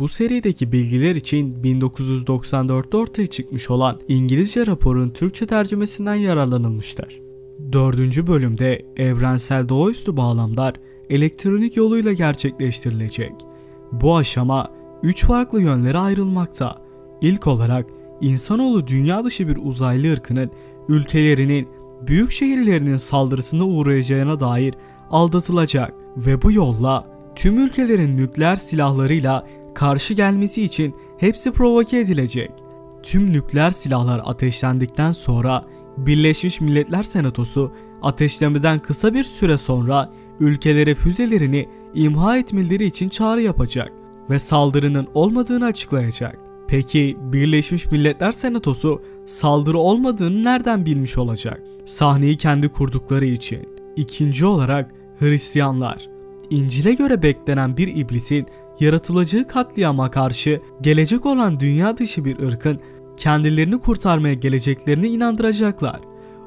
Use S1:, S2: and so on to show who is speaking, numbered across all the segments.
S1: Bu serideki bilgiler için 1994'te ortaya çıkmış olan İngilizce raporun Türkçe tercümesinden yararlanılmışlar. Dördüncü bölümde evrensel doğaüstü bağlamlar elektronik yoluyla gerçekleştirilecek. Bu aşama üç farklı yönlere ayrılmakta. İlk olarak insanoğlu dünya dışı bir uzaylı ırkının ülkelerinin büyük şehirlerinin saldırısına uğrayacağına dair aldatılacak ve bu yolla tüm ülkelerin nükleer silahlarıyla karşı gelmesi için hepsi provoke edilecek. Tüm nükleer silahlar ateşlendikten sonra Birleşmiş Milletler Senatosu ateşlemeden kısa bir süre sonra ülkelere füzelerini imha etmeleri için çağrı yapacak ve saldırının olmadığını açıklayacak. Peki Birleşmiş Milletler Senatosu saldırı olmadığını nereden bilmiş olacak? Sahneyi kendi kurdukları için. İkinci olarak Hristiyanlar. İncil'e göre beklenen bir iblisin yaratılacağı katliama karşı gelecek olan dünya dışı bir ırkın kendilerini kurtarmaya geleceklerini inandıracaklar.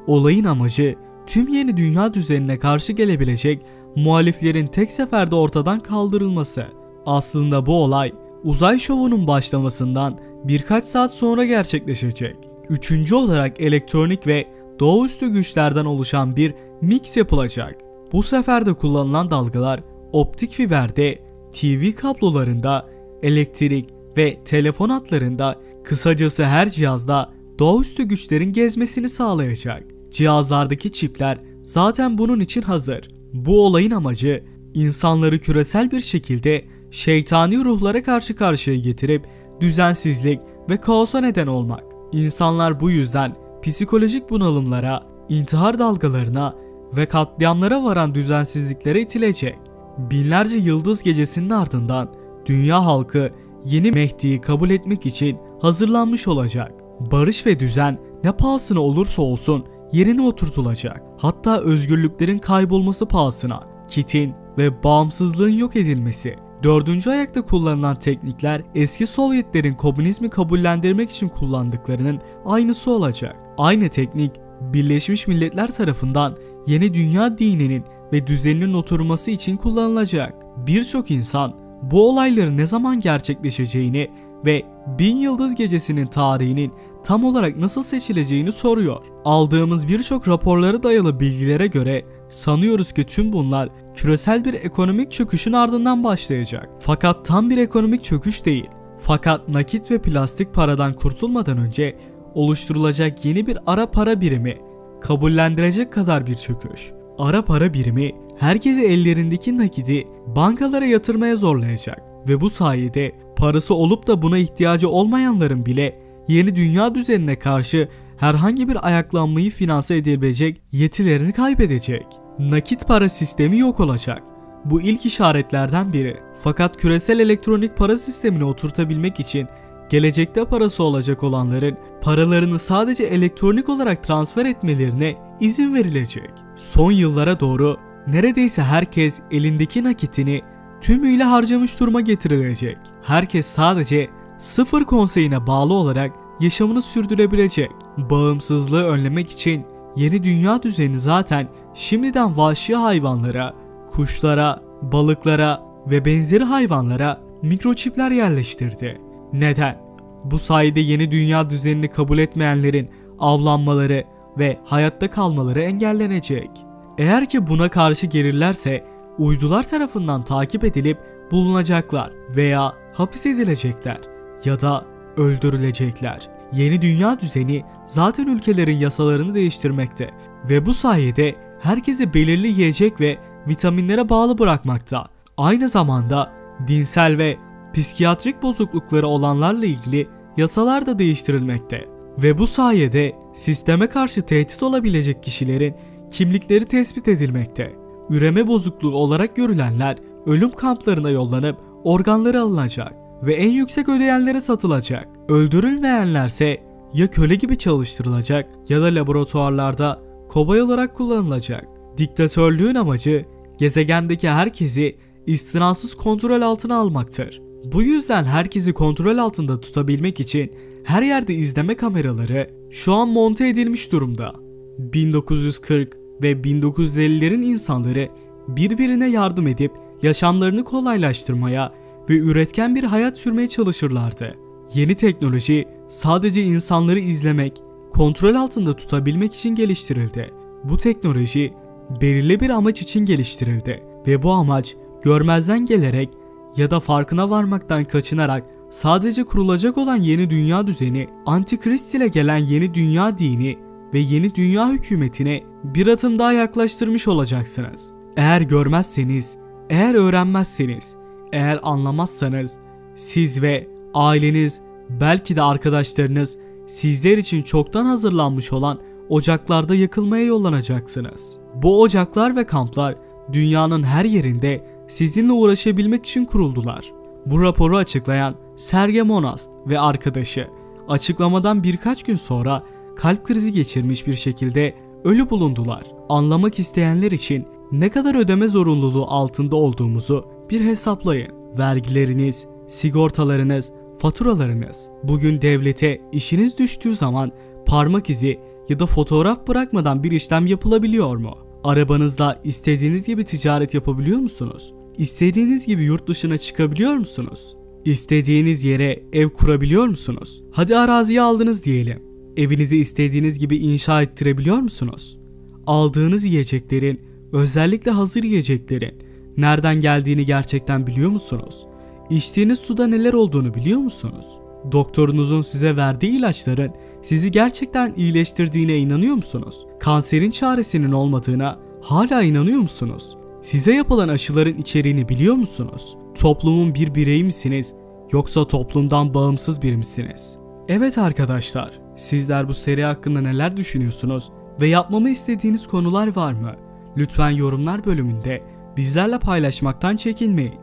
S1: Olayın amacı tüm yeni dünya düzenine karşı gelebilecek muhaliflerin tek seferde ortadan kaldırılması. Aslında bu olay uzay şovunun başlamasından birkaç saat sonra gerçekleşecek. Üçüncü olarak elektronik ve doğaüstü güçlerden oluşan bir mix yapılacak. Bu seferde kullanılan dalgalar optik fiberde, TV kablolarında, elektrik ve telefon hatlarında kısacası her cihazda doğaüstü güçlerin gezmesini sağlayacak. Cihazlardaki çipler zaten bunun için hazır. Bu olayın amacı insanları küresel bir şekilde şeytani ruhlara karşı karşıya getirip düzensizlik ve kaosa neden olmak. İnsanlar bu yüzden psikolojik bunalımlara, intihar dalgalarına ve katliamlara varan düzensizliklere itilecek. Binlerce yıldız gecesinin ardından dünya halkı yeni Mehdi'yi kabul etmek için hazırlanmış olacak. Barış ve düzen ne pahasına olursa olsun yerine oturtulacak. Hatta özgürlüklerin kaybolması pahasına, kitin ve bağımsızlığın yok edilmesi. Dördüncü ayakta kullanılan teknikler eski Sovyetlerin komünizmi kabullendirmek için kullandıklarının aynısı olacak. Aynı teknik Birleşmiş Milletler tarafından yeni dünya dininin ve düzeninin oturması için kullanılacak. Birçok insan bu olayların ne zaman gerçekleşeceğini ve Bin Yıldız Gecesi'nin tarihinin tam olarak nasıl seçileceğini soruyor. Aldığımız birçok raporlara dayalı bilgilere göre sanıyoruz ki tüm bunlar küresel bir ekonomik çöküşün ardından başlayacak. Fakat tam bir ekonomik çöküş değil. Fakat nakit ve plastik paradan kurtulmadan önce oluşturulacak yeni bir ara para birimi kabullendirecek kadar bir çöküş. Ara para birimi herkesi ellerindeki nakidi bankalara yatırmaya zorlayacak ve bu sayede parası olup da buna ihtiyacı olmayanların bile yeni dünya düzenine karşı herhangi bir ayaklanmayı finanse edebilecek yetilerini kaybedecek. Nakit para sistemi yok olacak. Bu ilk işaretlerden biri. Fakat küresel elektronik para sistemini oturtabilmek için gelecekte parası olacak olanların paralarını sadece elektronik olarak transfer etmelerine izin verilecek. Son yıllara doğru neredeyse herkes elindeki nakitini tümüyle harcamış duruma getirilecek. Herkes sadece sıfır konseyine bağlı olarak yaşamını sürdürebilecek. Bağımsızlığı önlemek için yeni dünya düzeni zaten şimdiden vahşi hayvanlara, kuşlara, balıklara ve benzeri hayvanlara mikroçipler yerleştirdi. Neden? Bu sayede yeni dünya düzenini kabul etmeyenlerin avlanmaları ve hayatta kalmaları engellenecek. Eğer ki buna karşı gelirlerse uydular tarafından takip edilip bulunacaklar veya hapis edilecekler ya da öldürülecekler. Yeni dünya düzeni zaten ülkelerin yasalarını değiştirmekte ve bu sayede herkesi belirli yiyecek ve vitaminlere bağlı bırakmakta. Aynı zamanda dinsel ve psikiyatrik bozuklukları olanlarla ilgili yasalar da değiştirilmekte. Ve bu sayede sisteme karşı tehdit olabilecek kişilerin kimlikleri tespit edilmekte. Üreme bozukluğu olarak görülenler ölüm kamplarına yollanıp organları alınacak ve en yüksek ödeyenlere satılacak. Öldürülmeyenlerse ya köle gibi çalıştırılacak ya da laboratuvarlarda kobay olarak kullanılacak. Diktatörlüğün amacı gezegendeki herkesi istinasız kontrol altına almaktır. Bu yüzden herkesi kontrol altında tutabilmek için her yerde izleme kameraları şu an monte edilmiş durumda. 1940 ve 1950'lerin insanları birbirine yardım edip yaşamlarını kolaylaştırmaya ve üretken bir hayat sürmeye çalışırlardı. Yeni teknoloji sadece insanları izlemek, kontrol altında tutabilmek için geliştirildi. Bu teknoloji belirli bir amaç için geliştirildi ve bu amaç görmezden gelerek ya da farkına varmaktan kaçınarak sadece kurulacak olan yeni dünya düzeni, antikrist ile gelen yeni dünya dini ve yeni dünya hükümetine bir adım daha yaklaştırmış olacaksınız. Eğer görmezseniz, eğer öğrenmezseniz, eğer anlamazsanız siz ve aileniz, belki de arkadaşlarınız sizler için çoktan hazırlanmış olan ocaklarda yakılmaya yollanacaksınız. Bu ocaklar ve kamplar dünyanın her yerinde sizinle uğraşabilmek için kuruldular. Bu raporu açıklayan Serge Monast ve arkadaşı açıklamadan birkaç gün sonra kalp krizi geçirmiş bir şekilde ölü bulundular. Anlamak isteyenler için ne kadar ödeme zorunluluğu altında olduğumuzu bir hesaplayın. Vergileriniz, sigortalarınız, faturalarınız. Bugün devlete işiniz düştüğü zaman parmak izi ya da fotoğraf bırakmadan bir işlem yapılabiliyor mu? Arabanızda istediğiniz gibi ticaret yapabiliyor musunuz? İstediğiniz gibi yurt dışına çıkabiliyor musunuz? İstediğiniz yere ev kurabiliyor musunuz? Hadi araziyi aldınız diyelim. Evinizi istediğiniz gibi inşa ettirebiliyor musunuz? Aldığınız yiyeceklerin, özellikle hazır yiyeceklerin nereden geldiğini gerçekten biliyor musunuz? İçtiğiniz suda neler olduğunu biliyor musunuz? Doktorunuzun size verdiği ilaçların sizi gerçekten iyileştirdiğine inanıyor musunuz? Kanserin çaresinin olmadığına hala inanıyor musunuz? Size yapılan aşıların içeriğini biliyor musunuz? Toplumun bir bireyi misiniz yoksa toplumdan bağımsız biri misiniz? Evet arkadaşlar, sizler bu seri hakkında neler düşünüyorsunuz ve yapmamı istediğiniz konular var mı? Lütfen yorumlar bölümünde bizlerle paylaşmaktan çekinmeyin.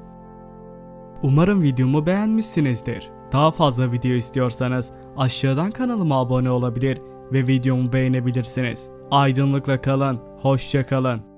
S1: Umarım videomu beğenmişsinizdir. Daha fazla video istiyorsanız aşağıdan kanalıma abone olabilir ve videomu beğenebilirsiniz. Aydınlıkla kalın, hoşça kalın.